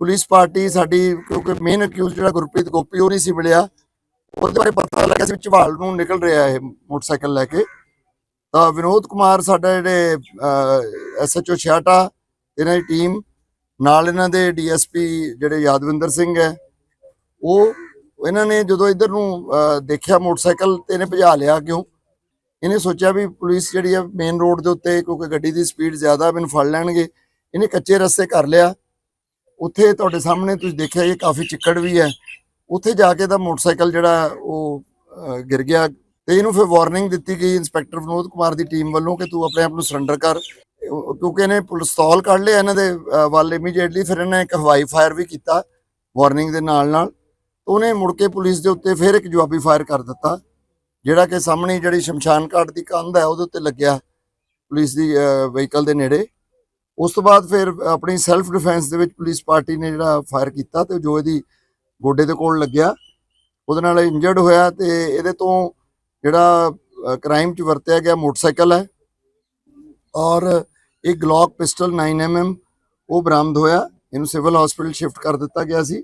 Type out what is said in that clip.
Police party ਸਾਡੀ, ਕਿਉਂਕਿ main accused ਜਿਹੜਾ ਗੁਰਪ੍ਰੀਤ ਗੋਪੀ, ਉਹ ਨਹੀਂ ਸੀ ਮਿਲਿਆ। ਉਹਦੇ ਬਾਰੇ ਪਤਾ ਲੱਗਿਆ ਸੀ ਝਵਾਲ ਨੂੰ ਨਿਕਲ ਰਿਹਾ ਇਹ ਮੋਟਰਸਾਈਕਲ ਲੈ ਕੇ। ਤਾਂ ਵਿਨੋਦ ਕੁਮਾਰ ਸਾਡਾ ਜਿਹੜੇ ਐਸਐਚਓ ਛਿਆਟਾ ਇਹਨਾਂ ਦੀ ਟੀਮ ਨਾਲ ਇਹਨਾਂ ਦੇ ਡੀਐਸਪੀ ਜਿਹੜੇ ਯਾਦਵਿੰਦਰ ਸਿੰਘ ਹੈ, ਉਹ, ਇਹਨਾਂ ਨੇ ਜਦੋਂ ਇੱਧਰ ਨੂੰ ਦੇਖਿਆ ਮੋਟਰਸਾਈਕਲ ਤੇ ਇਹਨੇ ਭਜਾ ਲਿਆ ਕਿਉਂ? ਇਹਨੇ ਸੋਚਿਆ ਵੀ ਪੁਲਿਸ ਜਿਹੜੀ ਹੈ ਮੇਨ ਰੋਡ ਦੇ ਉੱਤੇ, ਕਿਉਂਕਿ ਗੱਡੀ ਦੀ ਸਪੀਡ ਜ਼ਿਆਦਾ, ਮੈਨੂੰ ਫੜ ਲੈਣਗੇ। ਇਹਨੇ ਕੱਚੇ ਰਸਤੇ ਕਰ ਲਿਆ। ਉੱਥੇ ਤੁਹਾਡੇ ਸਾਹਮਣੇ ਤੁਸੀਂ ਦੇਖਿਆ ਇਹ ਕਾਫੀ ਚਿੱਕੜ ਵੀ ਹੈ। ਉੱਥੇ ਜਾ ਕੇ ਦਾ ਮੋਟਰਸਾਈਕਲ ਜਿਹੜਾ ਉਹ ਗਿਰ ਗਿਆ ਤੇ ਇਹਨੂੰ ਫਿਰ ਵਾਰਨਿੰਗ ਦਿੱਤੀ ਗਈ ਇੰਸਪੈਕਟਰ ਵਿਨੋਦ ਕੁਮਾਰ ਦੀ ਟੀਮ ਵੱਲੋਂ ਕਿ ਤੂੰ ਆਪਣੇ ਆਪ ਨੂੰ ਸਰੈਂਡਰ ਕਰ। ਕਿਉਂਕਿ ਇਹਨੇ ਪੁਲਿਸਤੌਲ ਕੱਢ ਲਿਆ ਇਹਨਾਂ ਦੇ ਵੱਲ ਇਮੀਡੀਏਟਲੀ ਫਿਰ ਇਹਨੇ ਇੱਕ ਹਵਾਈ ਫਾਇਰ ਵੀ ਕੀਤਾ ਵਾਰਨਿੰਗ ਦੇ ਨਾਲ ਨਾਲ। ਉਹਨੇ ਮੁੜ ਕੇ ਪੁਲਿਸ ਦੇ ਉੱਤੇ ਫਿਰ ਇੱਕ ਜਵਾਬੀ ਫਾਇਰ ਕਰ ਦਿੱਤਾ, ਜਿਹੜਾ ਕਿ ਸਾਹਮਣੇ ਜਿਹੜੀ ਸ਼ਮਸ਼ਾਨ ਘਾਟ ਦੀ ਕੰਧ ਹੈ ਉਹਦੇ ਉੱਤੇ ਲੱਗਿਆ ਪੁਲਿਸ ਦੀ ਵਹੀਕਲ ਦੇ ਨੇੜੇ। ਉਸ ਤੋਂ ਬਾਅਦ ਫਿਰ ਆਪਣੀ ਸੈਲਫ ਡਿਫੈਂਸ ਦੇ ਵਿੱਚ ਪੁਲਿਸ ਪਾਰਟੀ ਨੇ ਜਿਹੜਾ ਫਾਇਰ ਕੀਤਾ ਤੇ ਜੋ ਇਹਦੀ ਗੋਡੇ ਦੇ ਕੋਲ ਲੱਗਿਆ, ਉਹਦੇ ਨਾਲ ਇੰਜਰਡ ਹੋਇਆ ਤੇ ਇਹਦੇ ਤੋਂ ਜਿਹੜਾ ਕ੍ਰਾਈਮ 'ਚ ਵਰਤਿਆ ਗਿਆ ਮੋਟਰਸਾਈਕਲ ਹੈ ਔਰ ਇੱਕ ਗਲੌਕ ਪਿਸਟਲ 9mm ਉਹ ਬਰਾਮਦ ਹੋਇਆ, ਇਹਨੂੰ ਸਿਵਲ ਹਸਪੀਟਲ ਸ਼ਿਫਟ ਕਰ ਦਿੱਤਾ ਗਿਆ ਸੀ।